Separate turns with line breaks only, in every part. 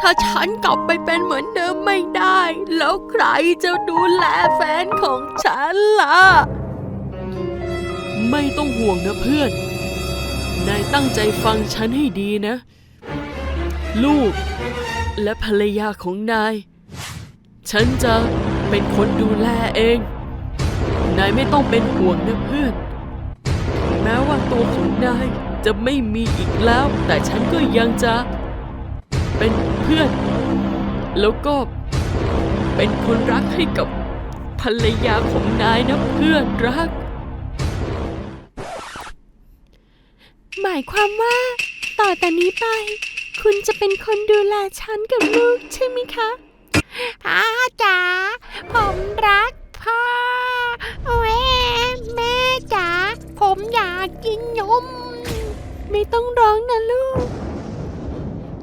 ถ้าฉันกลับไปเป็นเหมือนเดิมไม่ได้ แล้วใครจะดูแลแฟนของฉันล่ะ ไม่ต้องห่วงนะเพื่อน นายตั้งใจฟังฉันให้ดีนะ ลูกและภรรยาของนาย ฉันจะเป็นคนดูแลเอง นายไม่ต้องเป็นห่วงนะเพื่อน แม้ว่าตัวของ นายจะไม่มีอีกแล้ว แต่ฉันก็ยังจะ เป็นเพื่อน แล้วก็เป็นคนรักให้กับภรรยาของนายนะเพื่อนรัก หมายความว่า ต่อแต่นี้ไป คุณจะเป็นคนดูแลฉันกับลูกใช่ไหมคะา
กกินนม
ไม่ต้องร้องนะลูก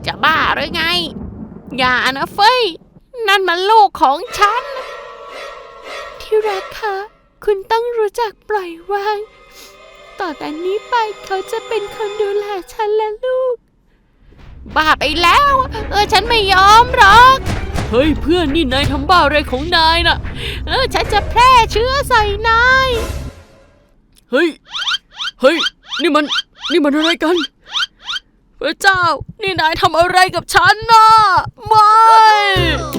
จะบ้าหรือไง อย่านะเฟยนั่นมันลูกของฉัน
ที่รักคะคุณต้องรู้จักปล่อยวาง ต่อแต่นี้ไปเขาจะเป็นคนดูแลฉันและลูก
บ้าไปแล้ว เออฉันไม่ยอมหรอก
เฮ้ยเพื่อนนี่นายทำบ้าอะไรของนายน่ะ
เออฉันจะแพร่เชื้อใส่นาย
เฮ้ย เฮ้ย นี่มัน นี่มันอะไรกัน พระเจ้า นี่นายทำอะไรกับฉันน่ะไม่